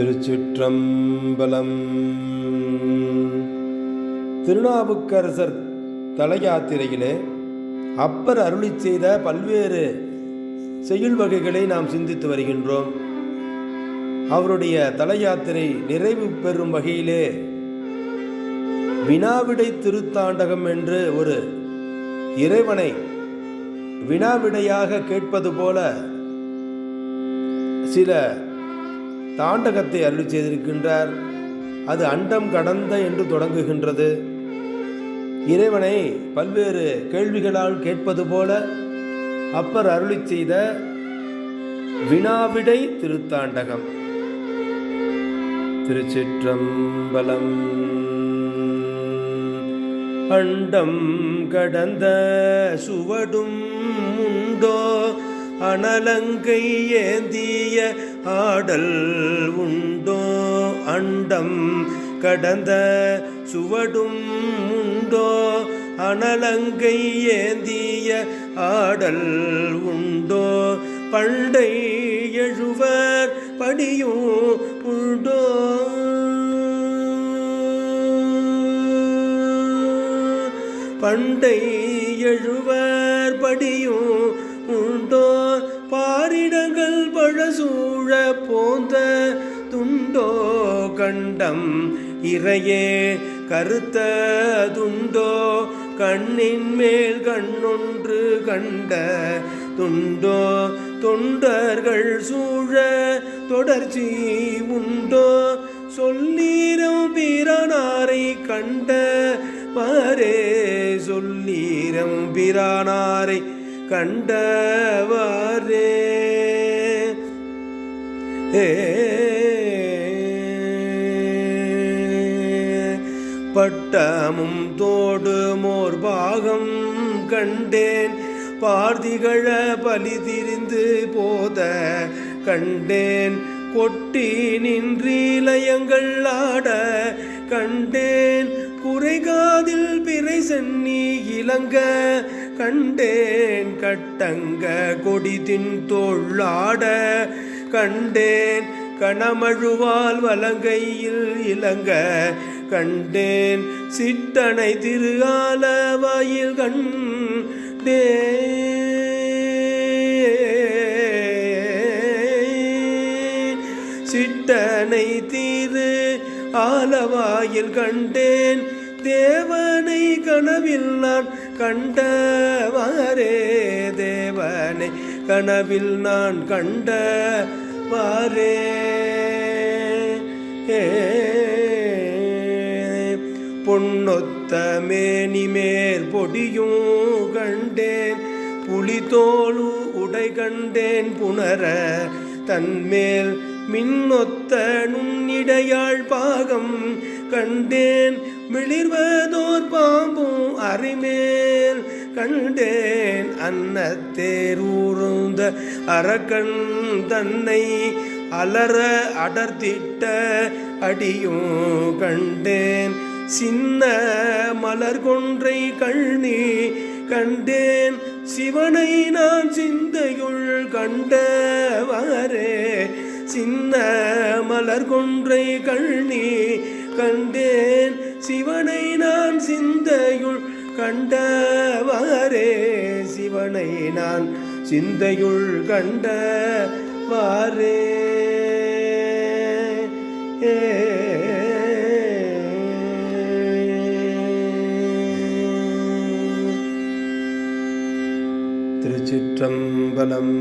திருச்சிற்றம்பலம். திருநாவுக்கரசர் தலையாத்திரையிலே அப்பர் அருளி செய்த பல்வேறு செய்யுள் வகைகளை நாம் சிந்தித்து வருகின்றோம். அவருடைய தலையாத்திரை நிறைவு பெறும் வகையிலே வினாவிடை திருத்தாண்டகம் என்று ஒரு இறைவனை வினாவிடையாக கேட்பது போல சில தாண்டகத்தை அருளி செய்திருக்கின்றார். அது அண்டம் கடந்த என்று தொடங்குகின்றது. இறைவனை பல்வேறு கேள்விகளால் கேட்பது போல அப்பர் அருளி செய்த வினாவிடை திருத்தாண்டகம். திருச்சிற்றம்பலம் அண்டம் கடந்த சுவடும் உண்டோ அனலங்கை ஏந்திய ஆடல் உண்டோ? அண்டம் கடந்த சுவடும் உண்டோ? அனலங்கை ஏந்திய ஆடல் உண்டோ? பண்டை எழுவர் படியும் உண்டோ பண்டை எழுவர் படியும் பழசூழ போந்த துண்டோ கண்டம் இறையே கருத்த துண்டோ கண்ணின் மேல் கண்ணொன்று கண்ட துண்டோ தொண்டர்கள் சூழ தொடர்ச்சி உண்டோ சொல்லீரம் பிரானாரை கண்ட பாரே சொல்லீரம் பிரானாரை கண்டவாரே பட்டமும் தோடு மோர் பாகம் கண்டேன். பார்த்திகழ பலி திரிந்து போத கண்டேன். கொட்டி நின்றீலயங்கள் ஆட கண்டேன். குறைகாதில் பிறை சென்னி இளங்க கண்டேன். கட்டங்க கொடி தின் தோளாட கண்டேன். கணமழுவால் வலங்கையில் இளங்க கண்டேன். சிட்டனை திரு ஆலவாயில் கண்டே சிட்டனை திரு ஆலவாயில் கண்டேன். தேவனை கனவில் நான் கண்டவாரே தேவனை கனவில் நான் கண்ட வாரே பொன்னொத்த மேனிமேல் பொடியும் கண்டேன். புலிதோளு உடை கண்டேன். புனர தன்மேல் மின்னொத்த நுண்ணிடையாள் பாகம் கண்டேன். மிளிர்வதோர் பாம்பும் அரிமேல் கண்டேன். அன்னத்தேரூர்ந்த அரக்கண் தன்னை அலற அடர்த்திட்ட அடியும் கண்டேன். சின்ன மலர் கொன்றை கண்ணி கண்டேன். சிவனை நான் சிந்தையுள் கண்டவாரே. சின்ன மலர் கொன்றை கண்ணி கண்டேன். சிவனை நான் சிந்தையுள் கண்டவாரே. அவனை நான் சிந்தையுள் கண்டவாரே ஏ. திருச்சிற்றம்பலம்